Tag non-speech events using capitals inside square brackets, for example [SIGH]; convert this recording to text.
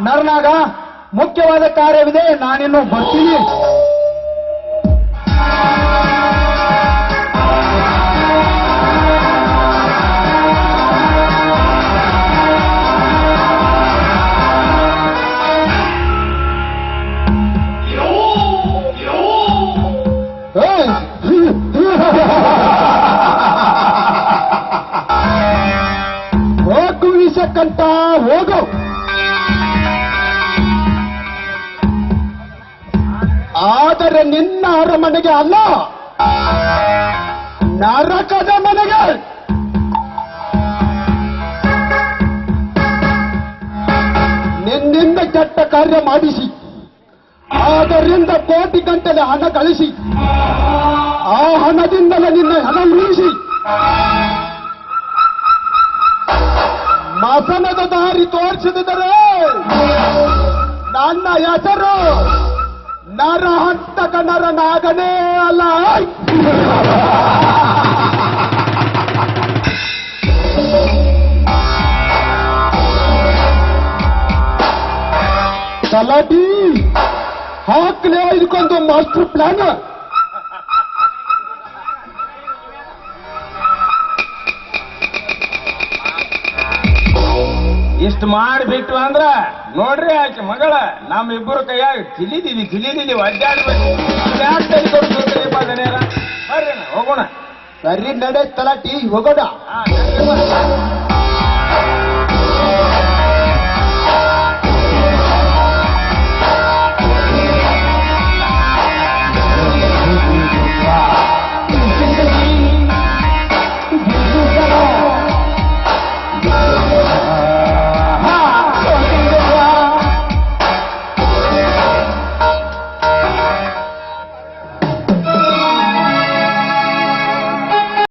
ನರನಾಗ ಮುಖ್ಯವಾದ ಕಾರ್ಯವಿದೆ ನಾನಿನ್ನು ಬರ್ತೀನಿ! [LAUGHS] ಹೋಗು ವಿಷಕ್ಕಂತ ಹೋಗು ಆದರೆ ನಿನ್ನ ಅರಮನೆಗೆ ಅಲ್ಲ. ನರಕದ ಮನೆಗೆ. ನಿನ್ನಿಂದ ಕೆಟ್ಟ ಕಾರ್ಯ ಮಾಡಿಸಿ. ಅದರಿಂದ ಕೋಟಿ ಗಂಟಲೆ ಹಣ ಕಳಿಸಿ. ಆ ಹಣದಿಂದಲೇ ನಿನ್ನ ಹಣ ಉಳಿಸಿ. ಮಸನದ ದಾರಿ ತೋರಿಸಿದರೆ ನನ್ನ ಹೆಸರು ನರ ಹಂತಕ ನರನಾಗನೇ ಅಲ್ಲ. ತಲಾಟಿ ಹಾಕ್ಲೇ ಇದಕ್ಕೊಂದು ಮಾಸ್ಟರ್ ಪ್ಲಾನ್ ಇಷ್ಟ ಮಾಡಿಬಿಟ್ಟು ಅಂದ್ರ ನೋಡ್ರಿ ಆಕೆ ಮಗಳ ನಮ್ಮಿಬ್ಬರು ಕೈಯಾಗ ತಿಳಿದೀವಿ ಕಿಲಿದಿದಿ ಒದ್ದಾಡ್ಬೇಕು. ಯಾಕೆ ದನಿಯರ ಬರ್ರಿ ಅಣ್ಣ, ಹೋಗೋಣ. ಸರಿ ನಡೆ ತಲಾಟಿ ಹೋಗೋಣ.